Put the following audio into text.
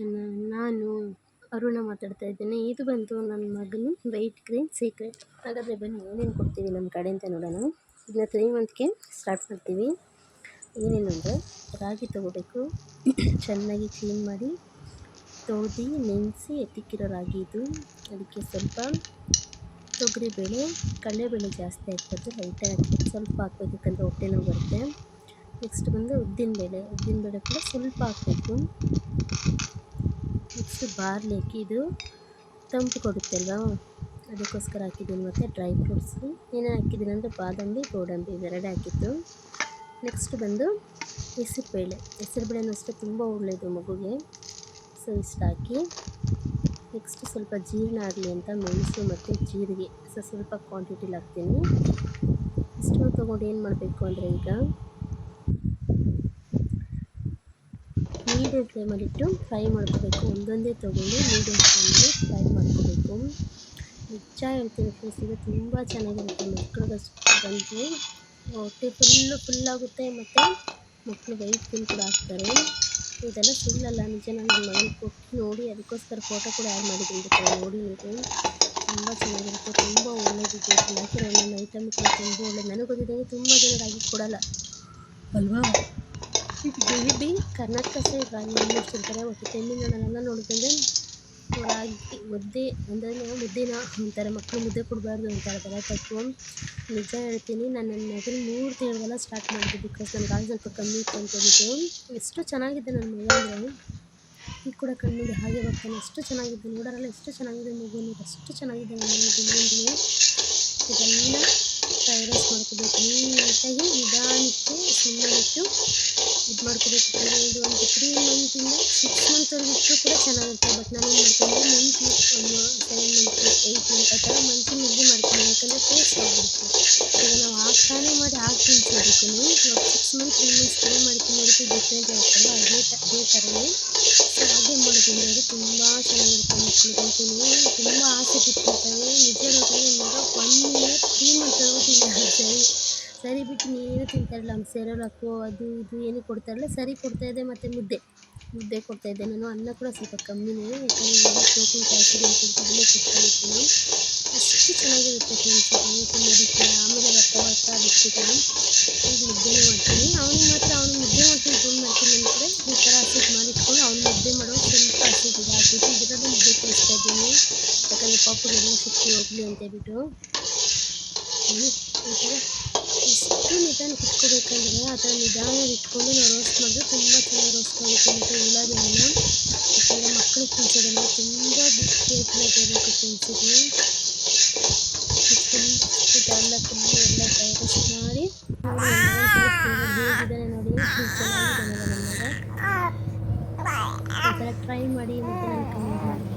Kitchen ನಾನು ಅರುಣ ಮಾತಾಡ್ತಾ ಇದ್ದೇನೆ. ಇದು ಬಂತು ನನ್ನ ಮಗನ ವೈಟ್ ಗ್ರೀನ್ ಸೀಕ್ರೆಟ್ ಹಾಗಾದರೆ ಬನ್ನಿ, ಏನೇನು ಕೊಡ್ತೀವಿ ನಮ್ಮ ಕಡೆ ಅಂತ ನೋಡೋಣ. ಇದನ್ನ ತ್ರೀ ಮಂತ್ಗೆ ಸ್ಟಾರ್ಟ್ ಮಾಡ್ತೀವಿ. ಏನೇನು ಅಂದರೆ, ರಾಗಿ ತೊಗೋಬೇಕು. ಚೆನ್ನಾಗಿ ಕ್ಲೀನ್ ಮಾಡಿ, ತೊಳೆದು, ನೆನೆಸಿ ಎತ್ತಿಕ್ಕಿರೋ ರಾಗಿ ಇದು. ಅದಕ್ಕೆ ಸ್ವಲ್ಪ ತೊಗರಿಬೇಳೆ, ಕಡಲೆಬೇಳೆ ಜಾಸ್ತಿ ಹಾಕ್ಬಾರ್ದು ಲೈಟಾಗಿ ಸ್ವಲ್ಪ ಹಾಕ್ಬೇಕು, ಯಾಕಂದರೆ ಹೊಟ್ಟೆ ನೋವು ಬರುತ್ತೆ. ನೆಕ್ಸ್ಟ್ ಬಂದು ಉದ್ದಿನ ಬೇಳೆ. ಉದ್ದಿನ ಬೇಳೆ ಕೂಡ ಸ್ವಲ್ಪ ಹಾಕಬೇಕು. ನೆಕ್ಸ್ಟ್ ಬಾರ್ಲಿ ಅಕ್ಕಿ ಇದು ತಂಪು ಕೊಡುತ್ತೆ ಅಲ್ವಾ? ಅದಕ್ಕೋಸ್ಕರ ಹಾಕಿದ್ದೀನಿ ಮತ್ತು ಡ್ರೈ ಫ್ರೂಟ್ಸು ಏನೇನು ಹಾಕಿದ್ದೀನಿ ಅಂದರೆ ಬಾದಾಮಿ, ಗೋಡಂಬಿ ಇವೆರಡೇ ಹಾಕಿತ್ತು ನೆಕ್ಸ್ಟ್ ಬಂದು ಹೆಸರುಬೇಳೆ ಹೆಸರುಬೇಳೆನೂ ಅಷ್ಟೇ ತುಂಬ ಒಳ್ಳೆಯದು ಮಗುಗೆ. ಸೊ ಇಷ್ಟು ಹಾಕಿ. ನೆಕ್ಸ್ಟ್ ಸ್ವಲ್ಪ ಜೀರ್ಣ ಆಗಲಿ ಅಂತ ಮೆಣಸು ಮತ್ತು ಜೀರಿಗೆ. ಸೊ ಸ್ವಲ್ಪ ಕ್ವಾಂಟಿಟಿಲಿ ಹಾಕ್ತೀನಿ. ಇಷ್ಟು ತೊಗೊಂಡು ಏನು ಮಾಡಬೇಕು ಅಂದರೆ ಈಗ ಮೀಡಿಯಮ್ ಫ್ಲೇಮಲ್ಲಿಟ್ಟು ಫ್ರೈ ಮಾಡ್ಕೋಬೇಕು. ಒಂದೊಂದೇ ತೊಗೊಂಡು ಫ್ಲೇಮಲ್ಲಿ ಫ್ರೈ ಮಾಡ್ಕೋಬೇಕು. ನಿಜ ಹೇಳ್ತೀನಿ ಫ್ರೆಂಡ್ಸ್ ಇದು ತುಂಬ ಚೆನ್ನಾಗಿರುತ್ತೆ. ಮಕ್ಕಳಿಗೆ ಬಂದು ಹೊಟ್ಟೆ ಫುಲ್ಲು ಫುಲ್ಲಾಗುತ್ತೆ ಮತ್ತು ಮಕ್ಕಳು ವೈಟ್ ಫುಲ್ ಕೂಡ ಹಾಕ್ತಾರೆ. ಇದೆಲ್ಲ ಸುಳ್ಳಲ್ಲ ನಿಜ ನಾನು ಮಗನಿಗೆ ಕೊಟ್ಟು ನೋಡಿ, ಅದಕ್ಕೋಸ್ಕರ ಫೋಟೋ ಕೂಡ ಆ್ಯಡ್ ಮಾಡಿದ್ದೀನಿ ನೋಡಿ ನೀವು. ತುಂಬ ಚೆನ್ನಾಗಿರುತ್ತೆ, ತುಂಬ ಒಳ್ಳೆಯದಿದೆ ಹಾಕಿರೋ ನನ್ನ ಐಟಮ್ ಕೂಡ ತುಂಬ ಒಳ್ಳೇದು ನನಗೆ ಗೊತ್ತಿದ್ದಂಗೆ ತುಂಬ ಜನರಾಗಿ ಕೊಡಲ್ಲ. ಅಲ್ವಾ? ಬೇಬಿ ಕರ್ನಾಟಕ ಆಲ್ಮೋಸ್ಟ್ ಇರ್ತಾರೆ ಒಟ್ಟು ತಮಿಳ್ನಾಡಲ್ಲೆಲ್ಲ ನೋಡಿದ್ರೆ ರಾಗಿ ಮುದ್ದೆ ಅಂದರೆ ಮುದ್ದೆನ ಅಂತಾರೆ ಮಕ್ಕಳು ಮುದ್ದೆ ಕೊಡಬಾರ್ದು ಅಂತ ಹೇಳ್ತಾರೆ ತಪ್ಪು ನಿಜ ಹೇಳ್ತೀನಿ ನಾನು ನನ್ನ ಮಗನ ಮೂರು ತಿಂಗಳಿಗೆಲ್ಲ ಸ್ಟಾರ್ಟ್ ಮಾಡಿದೆ ಬಿಕಾಸ್ ನನ್ನ ಆಗ ಸ್ವಲ್ಪ ಕಮ್ಮಿ ಇತ್ತು ಅಂತ ಎಷ್ಟು ಚೆನ್ನಾಗಿದೆ ನನ್ನ ಮಗ ಅಂದರೆ ಈಗ ಕೂಡ ಕಣ್ಣಿಗೆ ಹಾಗೆ ಬರ್ತಾನೆ ಎಷ್ಟು ಚೆನ್ನಾಗಿದೆ ನೋಡೋರೆಲ್ಲ ಎಷ್ಟು ಚೆನ್ನಾಗಿದೆ ಮಗು ಅಷ್ಟು ಚೆನ್ನಾಗಿದೆ ನನ್ನ ಮಗನಿಗೆ ಇದೆಲ್ಲ ಫ್ರೈ ಮಾಡ್ಕೋಬೇಕು ನೀಟಾಗಿ ನಿಧಾನಕ್ಕೆ ಸುಮ್ಮನಿಟ್ಟು ಇದು ಮಾಡ್ಕೋಬೇಕು ಯಾಕಂದರೆ ಇದು ಒಂದು ತ್ರೀ ಮಂತಿಂದ ಸಿಕ್ಸ್ ಮಂತ್ವರೆಗೂ ಇಟ್ಟರು ಕೂಡ ಚೆನ್ನಾಗಿರುತ್ತೆ ಬಟ್ ನಾನು ಏನು ಮಾಡ್ತೀನಿ ಮಂತ್ಲಿ ಒಂದು ಸೆವೆನ್ ಮಂತ್ ಏಯ್ಟ್ ಮಂತ್ ಆ ಥರ ಮಂತ್ಲಿ ಮುದ್ದೆ ಮಾಡ್ತೀನಿ ಯಾಕಂದರೆ ಟೇಸ್ಟ್ ಆಗಿಬಿಡುತ್ತೆ ಈಗ ನಾವು ಹಾಕ್ತಾನೆ ಮಾಡಿ ಹಾಕ್ತೀನಿ ಅದಕ್ಕೂ ಇವಾಗ six month three months try ಮಾಡ್ತೀನಿ ಅದಕ್ಕೆ ಡಿಫ್ರೆಂಟ್ ಇರುತ್ತಲ್ಲ ಅದೇ ತ ಅದೇ ಥರನೇ ಸೊ ಹಾಗೆ ಮಾಡೋದ್ರಿಂದ ಅದು ತುಂಬ ಚೆನ್ನಾಗಿರುತ್ತೆ ಮಕ್ಕಳಿಗಂತೂ ತುಂಬ ಆಸೆ ಬಿಟ್ಟಿರ್ತವೆ ನಿಜ ಹೇಳ್ತಾರೆ ಮಗ ಒನ್ ಇಯರ್ ತ್ರೀ ಮಂತ್ವರೆಗೂ ತಿಂತಾರೆ ಸರಿ ಸರಿ ಬಿಟ್ಟು ನೀನು ತಿಂತಾರಲ್ಲ ನಮ್ಮ ಸೆರಲಾಕು ಅದು ಇದು ಏನು ಕೊಡ್ತಾರಲ್ಲ, ಸರಿ ಕೊಡ್ತಾಯಿದ್ದೆ ಮತ್ತು ಮುದ್ದೆ. ಮುದ್ದೆ ಕೊಡ್ತಾಯಿದ್ದೆ ನಾನು ಅನ್ನ ಕೂಡ ಸ್ವಲ್ಪ ಕಮ್ಮಿನೇ ಯಾಕಂದರೆ ಪ್ರೋಟೀನ್, ಕ್ಯಾಲ್ಸಿಯಂ ಅದನ್ನೇ ಕೊಡ್ತಾಯಿದ್ದೀನಿ ಅಷ್ಟು ಚೆನ್ನಾಗಿರುತ್ತೆ ಫ್ರೆಂಡ್ಸ್ ತುಂಬ ತಿನ್ನೋದಕ್ಕೆ. ಆಮೇಲೆ ಬರ್ತಾ ಬರ್ತಾ ಬಿಟ್ಟು ಈಗ ಮುದ್ದೆನೇ ಮಾಡ್ತೀನಿ. ಅವ್ನಿಗೆ ಮಾತ್ರ ಅವ್ನು ಮುದ್ದೆ ಮಾಡ್ತೀನಿ ಫೋನ್ ಮಾಡ್ತೀನಿ ಅಂದರೆ ಈ ಥರ ಹಸಿಟ್ಟು ಮಾಡಿಟ್ಕೊಂಡು ಅವ್ನು ಮುದ್ದೆ ಮಾಡೋ ಸ್ವಲ್ಪ ಹಸಿಟ್ಟು ಹಾಕ್ಬಿಟ್ಟು ಇದರಲ್ಲಿ ಮುದ್ದೆ ಕಳಿಸ್ತಾ ಇದ್ದೀನಿ. ಯಾಕಂದರೆ ಪಾಪುಗೆಲ್ಲ ಸಿಕ್ಕಿ ಹೋಗಲಿ ಅಂತ ಹೇಳ್ಬಿಟ್ಟು. ಈ ಥರ. ಎಷ್ಟು ನಿಧಾನಕ್ಕೆ ಇಟ್ಕೋಬೇಕಂದ್ರೆ ಆ ಥರ ಇಟ್ಕೊಂಡು ನಾವು ರೋಸ್ಟ್ ಮಾಡಿದ್ರೆ ತುಂಬ ಚೆನ್ನಾಗಿ ರೋಸ್ಟ್ ಆಗುತ್ತೆ ಮತ್ತು ಉಳ್ಳಾಗಡ್ಡಿನ ಮತ್ತು ಮಕ್ಕಳು ತಿನ್ಸೋದೆಲ್ಲ ತುಂಬ ಕೇರ್ಫುಲ್ಲಾಗಿ ಇರಬೇಕು ತಿನ್ಸಿದ್ದು ಫುಲ್ ಇದೆಲ್ಲ ಎಲ್ಲ ರೋಸ್ಟ್ ಮಾಡಿ ನೋಡಿ ಈ ಥರ ಟ್ರೈ ಮಾಡಿ ಮತ್ತು ನಾನು ಮಾಡಿ